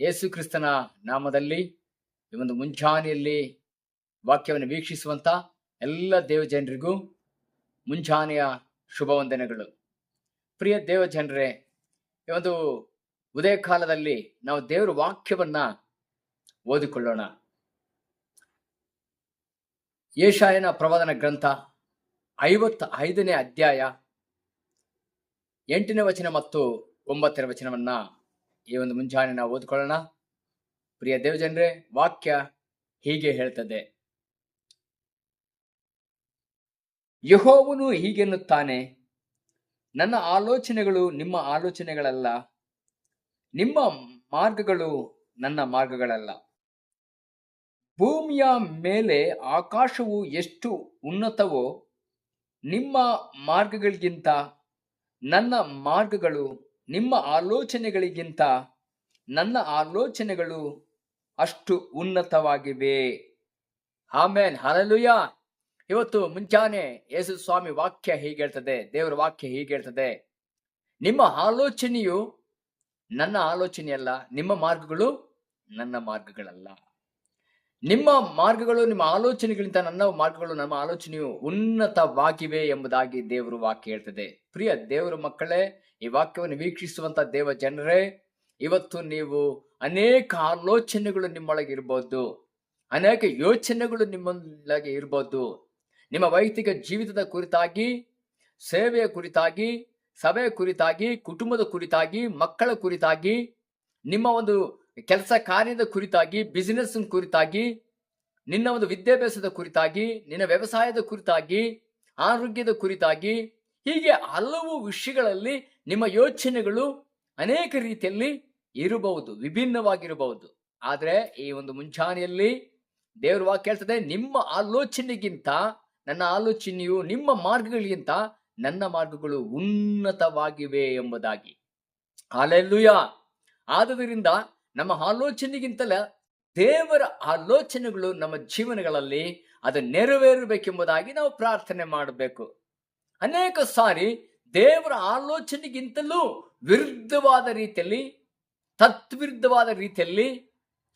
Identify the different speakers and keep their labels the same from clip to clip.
Speaker 1: ಯೇಸು ಕ್ರಿಸ್ತನ ನಾಮದಲ್ಲಿ ಈ ಒಂದು ಮುಂಜಾನೆಯಲ್ಲಿ ವಾಕ್ಯವನ್ನು ವೀಕ್ಷಿಸುವಂತ ಎಲ್ಲ ದೇವಜನರಿಗೂ ಮುಂಜಾನೆಯ ಶುಭವಂದನೆಗಳು. ಪ್ರಿಯ ದೇವಜನರೇ, ಈ ಒಂದು ಉದಯ ಕಾಲದಲ್ಲಿ ನಾವು ದೇವರ ವಾಕ್ಯವನ್ನ ಓದಿಕೊಳ್ಳೋಣ. ಏಷಾಯನ ಪ್ರವಾದನ ಗ್ರಂಥ ಐವತ್ತ ಐದನೇ ಅಧ್ಯಾಯ ಎಂಟನೇ ವಚನ ಮತ್ತು ಒಂಬತ್ತನೇ ವಚನವನ್ನ ಈ ಒಂದು ಮುಂಜಾನೆ ನಾವು ಓದ್ಕೊಳ್ಳೋಣ. ಪ್ರಿಯ ದೇವಜನರೇ, ವಾಕ್ಯ ಹೀಗೆ ಹೇಳ್ತದೆ. ಯಹೋವನು ಹೀಗೆನ್ನುತ್ತಾನೆ, ನನ್ನ ಆಲೋಚನೆಗಳು ನಿಮ್ಮ ಆಲೋಚನೆಗಳಲ್ಲ, ನಿಮ್ಮ ಮಾರ್ಗಗಳು ನನ್ನ ಮಾರ್ಗಗಳಲ್ಲ. ಭೂಮಿಯ ಮೇಲೆ ಆಕಾಶವು ಎಷ್ಟು ಉನ್ನತವೋ, ನಿಮ್ಮ ಮಾರ್ಗಗಳಿಗಿಂತ ನನ್ನ ಮಾರ್ಗಗಳು ನಿಮ್ಮ ಆಲೋಚನೆಗಳಿಗಿಂತ ನನ್ನ ಆಲೋಚನೆಗಳು ಅಷ್ಟು ಉನ್ನತವಾಗಿವೆ. ಆಮೇನ್. ಹರಲುಯ ಇವತ್ತು ಮುಂಚಾನೆ ಯೇಸು ಸ್ವಾಮಿ ವಾಕ್ಯ ಹೀಗೆ ಹೇಳ್ತದೆ, ದೇವರ ವಾಕ್ಯ ಹೀಗೆ ಹೇಳ್ತದೆ. ನಿಮ್ಮ ಆಲೋಚನೆಯು ನನ್ನ ಆಲೋಚನೆಯಲ್ಲ, ನಿಮ್ಮ ಮಾರ್ಗಗಳು ನನ್ನ ಮಾರ್ಗಗಳಲ್ಲ. ನಿಮ್ಮ ಮಾರ್ಗಗಳು, ನಿಮ್ಮ ಆಲೋಚನೆಗಳಿಂದ ನನ್ನ ಮಾರ್ಗಗಳು, ನಮ್ಮ ಆಲೋಚನೆಯು ಉನ್ನತವಾಗಿವೆ ಎಂಬುದಾಗಿ ದೇವರು ವಾಕ್ಯ ಹೇಳ್ತದೆ. ಪ್ರಿಯ ದೇವರ ಮಕ್ಕಳೇ, ಈ ವಾಕ್ಯವನ್ನು ವೀಕ್ಷಿಸುವಂತ ದೇವ ಜನರೇ, ಇವತ್ತು ನೀವು ಅನೇಕ ಆಲೋಚನೆಗಳು ನಿಮ್ಮೊಳಗೆ ಇರ್ಬೋದು. ಅನೇಕ ಯೋಚನೆಗಳು ನಿಮ್ಮೊಳಗೆ ಇರ್ಬೋದು. ನಿಮ್ಮ ವೈಯಕ್ತಿಕ ಜೀವಿತದ ಕುರಿತಾಗಿ, ಸೇವೆಯ ಕುರಿತಾಗಿ, ಸಭೆಯ ಕುರಿತಾಗಿ, ಕುಟುಂಬದ ಕುರಿತಾಗಿ, ಮಕ್ಕಳ ಕುರಿತಾಗಿ, ನಿಮ್ಮ ಒಂದು ಕೆಲಸ ಕಾರ್ಯದ ಕುರಿತಾಗಿ ಬಿಸಿನೆಸ್ ಕುರಿತಾಗಿ, ನಿನ್ನ ಒಂದು ವಿದ್ಯಾಭ್ಯಾಸದ ಕುರಿತಾಗಿ, ನಿನ್ನ ವ್ಯವಸಾಯದ ಕುರಿತಾಗಿ, ಆರೋಗ್ಯದ ಕುರಿತಾಗಿ, ಹೀಗೆ ಹಲವು ವಿಷಯಗಳಲ್ಲಿ ನಿಮ್ಮ ಯೋಚನೆಗಳು ಅನೇಕ ರೀತಿಯಲ್ಲಿ ಇರಬಹುದು, ವಿಭಿನ್ನವಾಗಿರಬಹುದು. ಆದರೆ ಈ ಒಂದು ಮುಂಚಾನೆಯಲ್ಲಿ ದೇವರು ವಾಕ್ಯ ಹೇಳ್ತದೆ, ನಿಮ್ಮ ಆಲೋಚನೆಗಿಂತ, ನನ್ನ ಆಲೋಚನೆಯು ನಿಮ್ಮ ಮಾರ್ಗಗಳಿಗಿಂತ ನನ್ನ ಮಾರ್ಗಗಳು ಉನ್ನತವಾಗಿವೆ ಎಂಬುದಾಗಿ. ಅಲ್ಲೆಲ್ಲೂಯ ಆದುದರಿಂದ ನಮ್ಮ ಆಲೋಚನೆಗಿಂತಲ ದೇವರ ಆಲೋಚನೆಗಳು ನಮ್ಮ ಜೀವನಗಳಲ್ಲಿ ಅದು ನೆರವೇರಬೇಕೆಂಬುದಾಗಿ ನಾವು ಪ್ರಾರ್ಥನೆ ಮಾಡಬೇಕು. ಅನೇಕ ಸಾರಿ ದೇವರ ಆಲೋಚನೆಗಿಂತಲೂ ವಿರುದ್ಧವಾದ ರೀತಿಯಲ್ಲಿ, ತತ್ವಿರುದ್ಧವಾದ ರೀತಿಯಲ್ಲಿ,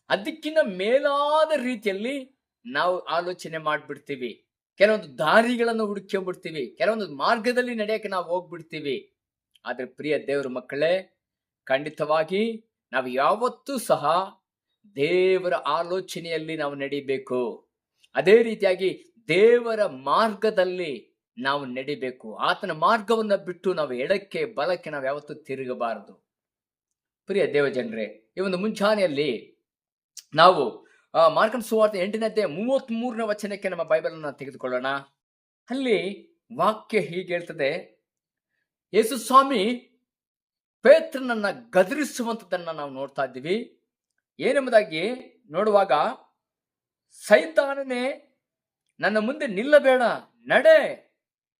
Speaker 1: ಅದಕ್ಕಿಂತ ಮೇಲಾದ ರೀತಿಯಲ್ಲಿ ನಾವು ಆಲೋಚನೆ ಮಾಡಿಬಿಡ್ತೀವಿ. ಕೆಲವೊಂದು ದಾರಿಗಳನ್ನು ಹುಡುಕೊಂಡ್ಬಿಡ್ತೀವಿ ಕೆಲವೊಂದು ಮಾರ್ಗದಲ್ಲಿ ನಡೆಯಕ್ಕೆ ನಾವು ಹೋಗ್ಬಿಡ್ತೀವಿ. ಆದ್ರೆ ಪ್ರಿಯ ದೇವರ ಮಕ್ಕಳೇ, ಖಂಡಿತವಾಗಿ ನಾವು ಯಾವತ್ತೂ ಸಹ ದೇವರ ಆಲೋಚನೆಯಲ್ಲಿ ನಾವು ನಡಿಬೇಕು. ಅದೇ ರೀತಿಯಾಗಿ ದೇವರ ಮಾರ್ಗದಲ್ಲಿ ನಾವು ನಡಿಬೇಕು. ಆತನ ಮಾರ್ಗವನ್ನ ಬಿಟ್ಟು ನಾವು ಎಡಕ್ಕೆ, ಬಲಕ್ಕೆ ನಾವು ಯಾವತ್ತೂ ತಿರುಗಬಾರದು. ಪ್ರಿಯ ದೇವಜನರೇ, ಈ ಒಂದು ಮುಂಚಾನೆಯಲ್ಲಿ ನಾವು ಮಾರ್ಕನ್ ಸುವಾರ್ತೆ ಎಂಟನೇ ಅಧ್ಯಾಯ ಮೂವತ್ತ್ ಮೂರನೇ ವಚನಕ್ಕೆ ನಮ್ಮ ಬೈಬಲನ್ನು ತೆಗೆದುಕೊಳ್ಳೋಣ. ಅಲ್ಲಿ ವಾಕ್ಯ ಹೀಗೆ ಹೇಳ್ತದೆ, ಯೇಸು ಸ್ವಾಮಿ ಪೇತ್ರನನ್ನ ಗದರಿಸುವಂಥದ್ದನ್ನ ನಾವು ನೋಡ್ತಾ ಇದ್ದೀವಿ. ಏನೆಂಬುದಾಗಿ ನೋಡುವಾಗ, ಸೈತಾನನೇ, ನನ್ನ ಮುಂದೆ ನಿಲ್ಲಬೇಡ, ನಡೆ,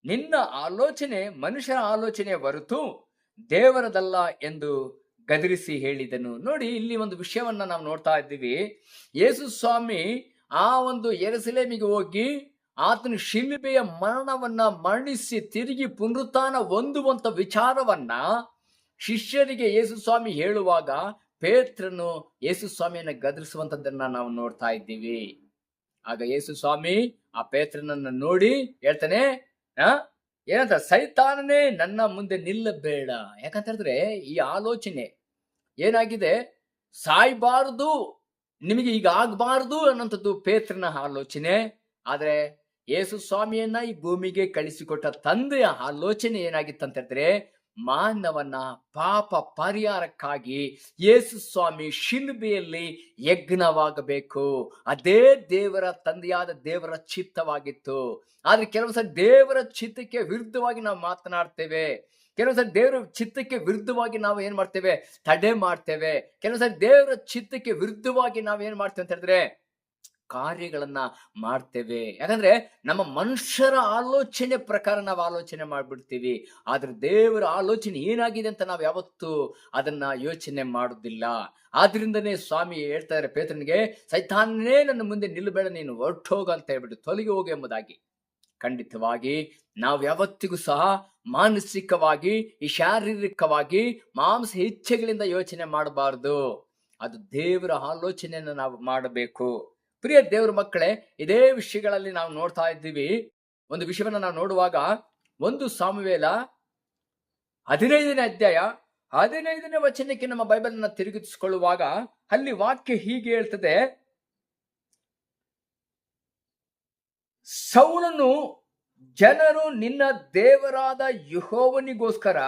Speaker 1: ನಿನ್ನ ಆಲೋಚನೆ ಮನುಷ್ಯರ ಆಲೋಚನೆ ಹೊರತು ದೇವರದಲ್ಲ ಎಂದು ಗದರಿಸಿ ಹೇಳಿದನು. ನೋಡಿ, ಇಲ್ಲಿ ಒಂದು ವಿಷಯವನ್ನ ನಾವು ನೋಡ್ತಾ ಇದ್ದೀವಿ. ಯೇಸು ಸ್ವಾಮಿ ಆ ಒಂದು ಎರಸಲೇಮಿಗೆ ಹೋಗಿ ಆತನ ಶಿಲ್ಪೆಯ ಮರಣವನ್ನ ಮರಣಿಸಿ ತಿರುಗಿ ಪುನರುತ್ಥಾನ ಹೊಂದುವಂತ ವಿಚಾರವನ್ನ ಶಿಷ್ಯರಿಗೆ ಯೇಸು ಸ್ವಾಮಿ ಹೇಳುವಾಗ ಪೇತ್ರನು ಯೇಸು ಸ್ವಾಮಿಯನ್ನ ಗದ್ರಿಸುವಂತದ್ದನ್ನ ನಾವು ನೋಡ್ತಾ ಇದ್ದೀವಿ. ಆಗ ಯೇಸು ಸ್ವಾಮಿ ಆ ಪೇತ್ರನನ್ನ ನೋಡಿ ಹೇಳ್ತಾನೆ ಏನಂತ, ಸೈತಾನನೇ ನನ್ನ ಮುಂದೆ ನಿಲ್ಲಬೇಡ. ಯಾಕಂತ ಹೇಳಿದ್ರೆ ಈ ಆಲೋಚನೆ ಏನಾಗಿದೆ? ಸಾಯ್ಬಾರ್ದು, ನಿಮಗೆ ಈಗ ಆಗ್ಬಾರ್ದು ಅನ್ನೋಂಥದ್ದು ಪೇತ್ರನ ಆಲೋಚನೆ. ಆದ್ರೆ ಯೇಸು ಸ್ವಾಮಿಯನ್ನ ಈ ಭೂಮಿಗೆ ಕಳಿಸಿಕೊಟ್ಟ ತಂದೆಯ ಆಲೋಚನೆ ಏನಾಗಿತ್ತಂತ ಹೇಳಿದ್ರೆ ಮಾನವನ ಪಾಪ ಪರಿಹಾರಕ್ಕಾಗಿ ಯೇಸು ಸ್ವಾಮಿ ಶಿಲ್ಬೆಯಲ್ಲಿ ಯಜ್ಞವಾಗಬೇಕು. ಅದೇ ದೇವರ ತಂದೆಯಾದ ದೇವರ ಚಿತ್ತವಾಗಿತ್ತು. ಆದ್ರೆ ಕೆಲವು ಸಲ ದೇವರ ಚಿತ್ತಕ್ಕೆ ವಿರುದ್ಧವಾಗಿ ನಾವು ಮಾತನಾಡ್ತೇವೆ. ಕೆಲವು ಸಲ ದೇವರ ಚಿತ್ತಕ್ಕೆ ವಿರುದ್ಧವಾಗಿ ನಾವು ಏನ್ ಮಾಡ್ತೇವೆ? ತಡೆ ಮಾಡ್ತೇವೆ. ಕೆಲವು ಸಲ ದೇವರ ಚಿತ್ತಕ್ಕೆ ವಿರುದ್ಧವಾಗಿ ನಾವು ಏನ್ ಮಾಡ್ತೇವೆ ಅಂತ ಹೇಳಿದ್ರೆ ಕಾರ್ಯಗಳನ್ನ ಮಾಡ್ತೇವೆ. ಯಾಕಂದ್ರೆ ನಮ್ಮ ಮನುಷ್ಯರ ಆಲೋಚನೆ ಪ್ರಕಾರ ನಾವು ಆಲೋಚನೆ ಮಾಡ್ಬಿಡ್ತೀವಿ. ಆದ್ರೆ ದೇವರ ಆಲೋಚನೆ ಏನಾಗಿದೆ ಅಂತ ನಾವು ಯಾವತ್ತೂ ಅದನ್ನ ಯೋಚನೆ ಮಾಡೋದಿಲ್ಲ. ಆದ್ರಿಂದನೇ ಸ್ವಾಮಿ ಹೇಳ್ತಾರೆ ಪೇತ್ರನಿಗೆ ಸೈತಾನೇ ನನ್ನ ಮುಂದೆ ನಿಲ್ಲಬೇಡ, ನೀನು ಹೊರಟೋಗ ಅಂತ ಹೇಳ್ಬಿಟ್ಟು ತೊಲಗಿ ಹೋಗು ಎಂಬುದಾಗಿ. ಖಂಡಿತವಾಗಿ ನಾವು ಯಾವತ್ತಿಗೂ ಸಹ ಮಾನಸಿಕವಾಗಿ, ಈ ಶಾರೀರಿಕವಾಗಿ ಮಾಂಸ ಇಚ್ಛೆಗಳಿಂದ ಯೋಚನೆ ಮಾಡಬಾರದು. ಅದು ದೇವರ ಆಲೋಚನೆಯನ್ನು ನಾವು ಮಾಡಬೇಕು. ಪ್ರಿಯ ದೇವರ ಮಕ್ಕಳೇ, ಇದೇ ವಿಷಯಗಳಲ್ಲಿ ನಾವು ನೋಡ್ತಾ ಇದ್ದೀವಿ. ಒಂದು ವಿಷಯವನ್ನ ನಾವು ನೋಡುವಾಗ, ಒಂದು ಸಾಮುವೇಲ ಹದಿನೈದನೇ ಅಧ್ಯಾಯ, ಹದಿನೈದನೇ ವಚನಕ್ಕೆ ನಮ್ಮ ಬೈಬಲ್ ಅನ್ನ ತಿರುಗಿಸಿಕೊಳ್ಳುವಾಗ ಅಲ್ಲಿ ವಾಕ್ಯ ಹೀಗೆ ಹೇಳ್ತದೆ. ಸೌಲನು ಜನರು ನಿನ್ನ ದೇವರಾದ ಯುಹೋವನಿಗೋಸ್ಕರ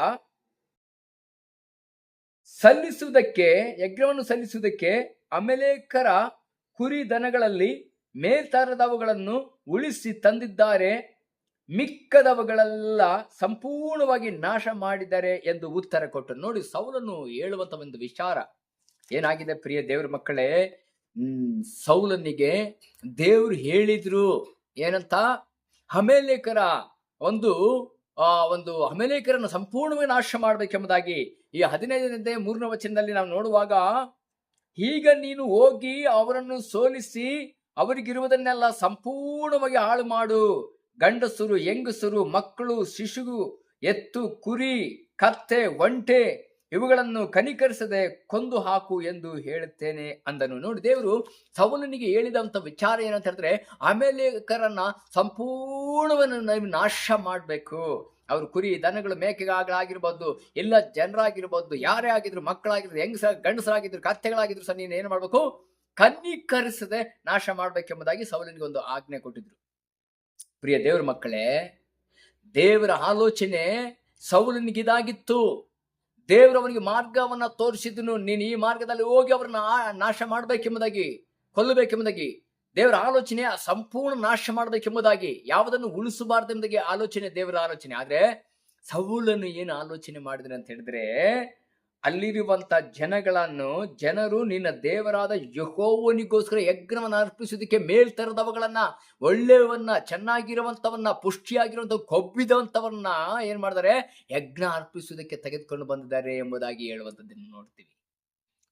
Speaker 1: ಸಲ್ಲಿಸುವುದಕ್ಕೆ, ಯಜ್ಞವನ್ನು ಸಲ್ಲಿಸುವುದಕ್ಕೆ ಅಮೆಲೇಕರ ಕುರಿ ದನಗಳಲ್ಲಿ ಮೇಲ್ತರದವುಗಳನ್ನು ಉಳಿಸಿ ತಂದಿದ್ದಾರೆ, ಮಿಕ್ಕದವುಗಳೆಲ್ಲ ಸಂಪೂರ್ಣವಾಗಿ ನಾಶ ಮಾಡಿದ್ದಾರೆ ಎಂದು ಉತ್ತರ ಕೊಟ್ಟರು. ನೋಡಿ ಸೌಲನ್ನು ಹೇಳುವಂತ ಒಂದು ವಿಚಾರ ಏನಾಗಿದೆ ಪ್ರಿಯ ದೇವ್ರ ಮಕ್ಕಳೇ? ಸೌಲನಿಗೆ ದೇವ್ರು ಹೇಳಿದ್ರು ಏನಂತ? ಹಮೇಲೇಕರ ಒಂದು, ಆ, ಒಂದು ಹಮೇಲೇಕರನ್ನು ಸಂಪೂರ್ಣವಾಗಿ ನಾಶ ಮಾಡಬೇಕೆಂಬುದಾಗಿ ಈ ಹದಿನೈದನೇ ಮೂರನೇ ವಚನದಲ್ಲಿ ನಾವು ನೋಡುವಾಗ ಈಗ ನೀನು ಹೋಗಿ ಅವರನ್ನು ಸೋಲಿಸಿ ಅವರಿಗಿರುವುದನ್ನೆಲ್ಲ ಸಂಪೂರ್ಣವಾಗಿ ಹಾಳು ಮಾಡು. ಗಂಡಸರು, ಹೆಂಗಸರು, ಮಕ್ಕಳು, ಶಿಶುಗು, ಎತ್ತು, ಕುರಿ, ಕತ್ತೆ, ಒಂಟೆ ಇವುಗಳನ್ನು ಕನಿಕರಿಸದೆ ಕೊಂದು ಹಾಕು ಎಂದು ಹೇಳುತ್ತೇನೆ ಅಂದನು. ನೋಡಿ, ದೇವರು ಸವಲನಿಗೆ ಹೇಳಿದಂತ ವಿಚಾರ ಏನಂತ ಹೇಳಿದ್ರೆ, ಅಮೇಲೇಕರನ್ನ ಸಂಪೂರ್ಣವನ್ನು ನಾಶ ಮಾಡಬೇಕು. ಅವ್ರ ಕುರಿ ದನಗಳು ಮೇಕೆಗಾಗಲಾಗಿರ್ಬೋದು ಎಲ್ಲ ಜನರಾಗಿರ್ಬೋದು, ಯಾರೇ ಆಗಿದ್ರು, ಮಕ್ಕಳಾಗಿದ್ರು, ಹೆಂಗಸ, ಗಂಡಸರಾಗಿದ್ರು, ಕತ್ತೆಗಳಾಗಿದ್ರು ಸಹ ನೀನು ಏನು ಮಾಡಬೇಕು? ಕನ್ನಿಕರಿಸದೆ ನಾಶ ಮಾಡ್ಬೇಕೆಂಬುದಾಗಿ ಸೌಲನಿಗೆ ಒಂದು ಆಜ್ಞೆ ಕೊಟ್ಟಿದ್ರು. ಪ್ರಿಯ ದೇವರ ಮಕ್ಕಳೇ, ದೇವರ ಆಲೋಚನೆ ಸೌಲನಿಗಿದಾಗಿತ್ತು. ದೇವರವನಿಗೆ ಮಾರ್ಗವನ್ನ ತೋರಿಸಿದನು. ನೀನು ಈ ಮಾರ್ಗದಲ್ಲಿ ಹೋಗಿ ಅವ್ರನ್ನ ನಾಶ ಮಾಡಬೇಕೆಂಬುದಾಗಿ, ಕೊಲ್ಲಬೇಕೆಂಬುದಾಗಿ ದೇವರ ಆಲೋಚನೆ ಸಂಪೂರ್ಣ ನಾಶ ಮಾಡಬೇಕೆಂಬುದಾಗಿ ಯಾವುದನ್ನು ಉಳಿಸಬಾರ್ದೆಂಬುದಾಗಿ ಆಲೋಚನೆ, ದೇವರ ಆಲೋಚನೆ. ಆದ್ರೆ ಸೌಲನು ಏನು ಆಲೋಚನೆ ಮಾಡಿದ್ರೆ ಅಂತ ಹೇಳಿದ್ರೆ ಅಲ್ಲಿರುವಂತ ಜನಗಳನ್ನು, ಜನರು ನಿನ್ನ ದೇವರಾದ ಯಹೋವನಿಗೋಸ್ಕರ ಯಜ್ಞವನ್ನು ಅರ್ಪಿಸುವುದಕ್ಕೆ ಮೇಲ್ತರದವಗಳನ್ನ, ಒಳ್ಳೆಯವನ್ನ ಚೆನ್ನಾಗಿರುವಂತವನ್ನ ಪುಷ್ಟಿಯಾಗಿರುವಂತ ಕೊಬ್ಬಿದವಂತವನ್ನ ಏನ್ ಮಾಡ್ತಾರೆ ಯಜ್ಞ ಅರ್ಪಿಸುವುದಕ್ಕೆ ತೆಗೆದುಕೊಂಡು ಬಂದಿದ್ದಾರೆ ಎಂಬುದಾಗಿ ಹೇಳುವಂಥದ್ದನ್ನು ನೋಡ್ತೀವಿ.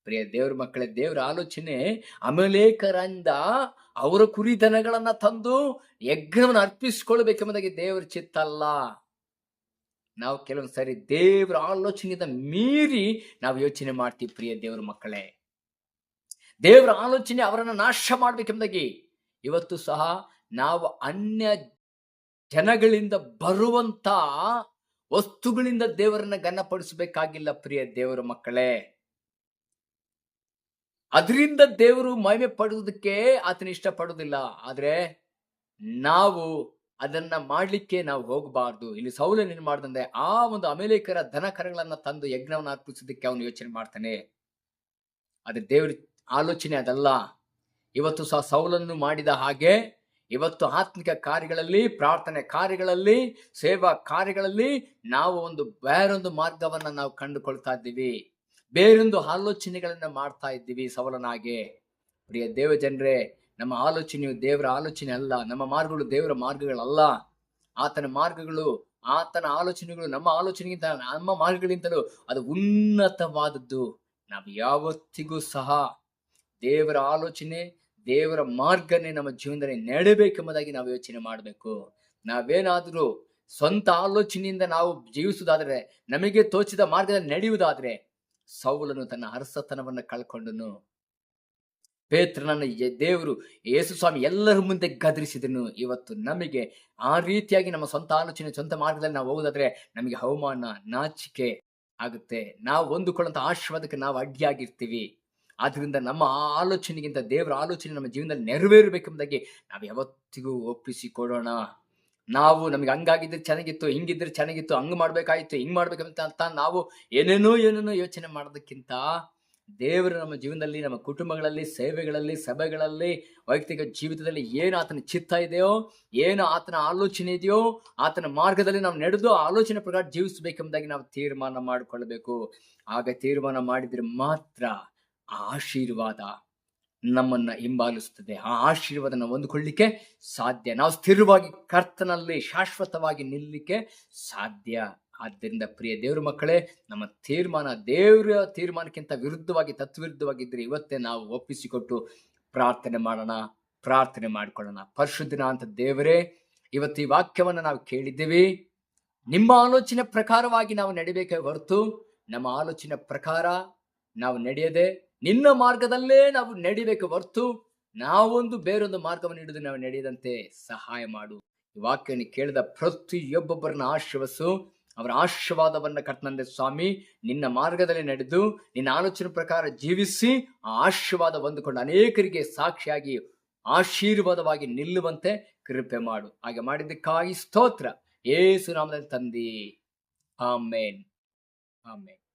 Speaker 1: ಪ್ರಿಯ ದೇವ್ರ ಮಕ್ಕಳೇ, ದೇವ್ರ ಆಲೋಚನೆ ಅಮಲೇಕರಿಂದ ಅವರ ಕುರಿದನಗಳನ್ನ ತಂದು ಯಜ್ಞವನ್ನು ಅರ್ಪಿಸ್ಕೊಳ್ಬೇಕೆಂಬುದಾಗಿ ದೇವರ ಚಿತ್ತ ಅಲ್ಲ. ನಾವು ಕೆಲವೊಂದು ಸಾರಿ ದೇವ್ರ ಆಲೋಚನೆಯಿಂದ ಮೀರಿ ನಾವು ಯೋಚನೆ ಮಾಡ್ತೀವಿ ಪ್ರಿಯ ದೇವರ ಮಕ್ಕಳೇ. ದೇವರ ಆಲೋಚನೆ ಅವರನ್ನ ನಾಶ ಮಾಡ್ಬೇಕೆಂಬುದಾಗಿ ಇವತ್ತು ಸಹ ನಾವು ಅನ್ಯ ಜನಗಳಿಂದ ಬರುವಂತ ವಸ್ತುಗಳಿಂದ ದೇವರನ್ನ ಘನಪಡಿಸಬೇಕಾಗಿಲ್ಲ ಪ್ರಿಯ ದೇವರ ಮಕ್ಕಳೇ. ಅದರಿಂದ ದೇವರು ಮಹಿಮೆ ಪಡುವುದಕ್ಕೆ ಆತನ ಇಷ್ಟಪಡೋದಿಲ್ಲ ಆದರೆ ನಾವು ಅದನ್ನ ಮಾಡಲಿಕ್ಕೆ ನಾವು ಹೋಗಬಾರ್ದು. ಇಲ್ಲಿ ಸೌಲನ್ ಏನು ಮಾಡ್ದಂದ್ರೆ ಆ ಒಂದು ಅಮೇಲೇಕರ ದನ ಕರಗಳನ್ನ ತಂದು ಯಜ್ಞವನ್ನು ಅರ್ಪಿಸೋದಕ್ಕೆ ಅವನು ಯೋಚನೆ ಮಾಡ್ತಾನೆ. ಆದ್ರೆ ದೇವ್ರ ಆಲೋಚನೆ ಅದಲ್ಲ. ಇವತ್ತು ಸಹ ಸೌಲನ್ನು ಮಾಡಿದ ಹಾಗೆ ಇವತ್ತು ಆತ್ಮಿಕ ಕಾರ್ಯಗಳಲ್ಲಿ, ಪ್ರಾರ್ಥನೆ ಕಾರ್ಯಗಳಲ್ಲಿ, ಸೇವಾ ಕಾರ್ಯಗಳಲ್ಲಿ ನಾವು ಒಂದು ಬೇರೊಂದು ಮಾರ್ಗವನ್ನ ನಾವು ಕಂಡುಕೊಳ್ತಾ ಇದ್ದೀವಿ. ಬೇರೊಂದು ಆಲೋಚನೆಗಳನ್ನ ಮಾಡ್ತಾ ಇದ್ದೀವಿ ಸವಲನಾಗೆ. ಪ್ರಿಯ ದೇವ ಜನರೇ, ನಮ್ಮ ಆಲೋಚನೆಯು ದೇವರ ಆಲೋಚನೆ ಅಲ್ಲ, ನಮ್ಮ ಮಾರ್ಗಗಳು ದೇವರ ಮಾರ್ಗಗಳಲ್ಲ. ಆತನ ಮಾರ್ಗಗಳು, ಆತನ ಆಲೋಚನೆಗಳು ನಮ್ಮ ಆಲೋಚನೆಗಿಂತ ನಮ್ಮ ಮಾರ್ಗಗಳಿಂತಲೂ ಅದು ಉನ್ನತವಾದದ್ದು. ನಾವು ಯಾವತ್ತಿಗೂ ಸಹ ದೇವರ ಆಲೋಚನೆ, ದೇವರ ಮಾರ್ಗನೇ ನಮ್ಮ ಜೀವನದಲ್ಲಿ ನಡಬೇಕೆಂಬುದಾಗಿ ನಾವು ಯೋಚನೆ ಮಾಡಬೇಕು. ನಾವೇನಾದರೂ ಸ್ವಂತ ಆಲೋಚನೆಯಿಂದ ನಾವು ಜೀವಿಸುವುದಾದರೆ, ನಮಗೆ ತೋಚಿದ ಮಾರ್ಗದಲ್ಲಿ ನಡೆಯುವುದಾದ್ರೆ ಸೌಲನು ತನ್ನ ಅರಸತನವನ್ನು ಕಳ್ಕೊಂಡನು. ಪೇತ್ರನನ್ನು ದೇವರು ಯೇಸು ಸ್ವಾಮಿ ಎಲ್ಲರ ಮುಂದೆ ಗದರಿಸಿದನು. ಇವತ್ತು ನಮಗೆ ಆ ರೀತಿಯಾಗಿ ನಮ್ಮ ಸ್ವಂತ ಆಲೋಚನೆ, ಸ್ವಂತ ಮಾರ್ಗದಲ್ಲಿ ನಾವು ಹೋಗೋದಾದ್ರೆ ನಮಗೆ ಅವಮಾನ, ನಾಚಿಕೆ ಆಗುತ್ತೆ. ನಾವು ಹೊಂದಿಕೊಳ್ಳುವಂತ ಆಶೀರ್ವಾದಕ್ಕೆ ನಾವು ಅಡ್ಡಿಯಾಗಿರ್ತೀವಿ. ಆದ್ರಿಂದ ನಮ್ಮ ಆಲೋಚನೆಗಿಂತ ದೇವರ ಆಲೋಚನೆ ನಮ್ಮ ಜೀವನದಲ್ಲಿ ನೆರವೇರಬೇಕೆಂಬುದಾಗಿ ನಾವು ಯಾವತ್ತಿಗೂ ಒಪ್ಪಿಸಿ ಕೊಡೋಣ ನಾವು ನಮಗೆ ಹಂಗಾಗಿದ್ರೆ ಚೆನ್ನಾಗಿತ್ತು, ಹಿಂಗಿದ್ರೆ ಚೆನ್ನಾಗಿತ್ತು, ಹಂಗ್ ಮಾಡ್ಬೇಕಾಯ್ತು, ಹಿಂಗ್ ಮಾಡ್ಬೇಕಂತ ಅಂತ ನಾವು ಏನೇನೋ ಏನೇನೋ ಯೋಚನೆ ಮಾಡೋದಕ್ಕಿಂತ ದೇವರು ನಮ್ಮ ಜೀವನದಲ್ಲಿ, ನಮ್ಮ ಕುಟುಂಬಗಳಲ್ಲಿ, ಸೇವೆಗಳಲ್ಲಿ, ಸಭೆಗಳಲ್ಲಿ, ವೈಯಕ್ತಿಕ ಜೀವಿತದಲ್ಲಿ ಏನು ಆತನ ಚಿತ್ತ ಇದೆಯೋ, ಏನು ಆತನ ಆಲೋಚನೆ ಇದೆಯೋ, ಆತನ ಮಾರ್ಗದಲ್ಲಿ ನಾವು ನಡೆದು ಆಲೋಚನೆ ಪ್ರಕಾರ ಜೀವಿಸಬೇಕೆಂಬುದಾಗಿ ನಾವು ತೀರ್ಮಾನ ಮಾಡಿಕೊಳ್ಳಬೇಕು. ಆಗ ತೀರ್ಮಾನ ಮಾಡಿದ್ರೆ ಮಾತ್ರ ಆಶೀರ್ವಾದ ನಮ್ಮನ್ನ ಹಿಂಬಾಲಿಸುತ್ತದೆ. ಆ ಆಶೀರ್ವಾದನ ಹೊಂದಿಕೊಳ್ಳಿಕ್ಕೆ ಸಾಧ್ಯ. ನಾವು ಸ್ಥಿರವಾಗಿ ಕರ್ತನಲ್ಲಿ ಶಾಶ್ವತವಾಗಿ ನಿಲ್ಲಲಿಕ್ಕೆ ಸಾಧ್ಯ. ಆದ್ದರಿಂದ ಪ್ರಿಯ ದೇವ್ರ ಮಕ್ಕಳೇ, ನಮ್ಮ ತೀರ್ಮಾನ ದೇವರ ತೀರ್ಮಾನಕ್ಕಿಂತ ವಿರುದ್ಧವಾಗಿ, ತತ್ವಿರುದ್ಧವಾಗಿದ್ದರೆ ಇವತ್ತೇ ನಾವು ಒಪ್ಪಿಸಿಕೊಟ್ಟು ಪ್ರಾರ್ಥನೆ ಮಾಡೋಣ, ಪ್ರಾರ್ಥನೆ ಮಾಡಿಕೊಳ್ಳೋಣ. ಪರಿಶುದ್ಧನ ಅಂತ ದೇವರೇ, ಇವತ್ತು ಈ ವಾಕ್ಯವನ್ನು ನಾವು ಕೇಳಿದ್ದೀವಿ. ನಿಮ್ಮ ಆಲೋಚನೆ ಪ್ರಕಾರವಾಗಿ ನಾವು ನಡಿಬೇಕೇ ಹೊರತು, ನಮ್ಮ ಆಲೋಚನೆ ಪ್ರಕಾರ ನಾವು ನಡೆಯದೆ ನಿನ್ನ ಮಾರ್ಗದಲ್ಲೇ ನಾವು ನಡಿಬೇಕು ಹೊರ್ತು ನಾವೊಂದು ಬೇರೊಂದು ಮಾರ್ಗವನ್ನು ಹಿಡಿದು ನಾವು ನಡೆಯದಂತೆ ಸಹಾಯ ಮಾಡು. ಈ ವಾಕ್ಯವನ್ನು ಕೇಳಿದ ಪ್ರತಿಯೊಬ್ಬೊಬ್ಬರನ್ನ ಆಶೀರ್ವಸು ಅವರ ಆಶೀರ್ವಾದವನ್ನ ಕರ್ತನಂದೆ ಸ್ವಾಮಿ, ನಿನ್ನ ಮಾರ್ಗದಲ್ಲಿ ನಡೆದು ನಿನ್ನ ಆಲೋಚನೆ ಪ್ರಕಾರ ಜೀವಿಸಿ ಆ ಆಶೀರ್ವಾದ ಹೊಂದಿಕೊಂಡು ಅನೇಕರಿಗೆ ಸಾಕ್ಷಿಯಾಗಿ ಆಶೀರ್ವಾದವಾಗಿ ನಿಲ್ಲುವಂತೆ ಕೃಪೆ ಮಾಡು. ಹಾಗೆ ಮಾಡಿದ್ದಕ್ಕಾಗಿ ಸ್ತೋತ್ರ. ಏಸು ನಾಮದಲ್ಲಿ ತಂದಿ. ಆಮೇನ್. ಆಮೇನ್.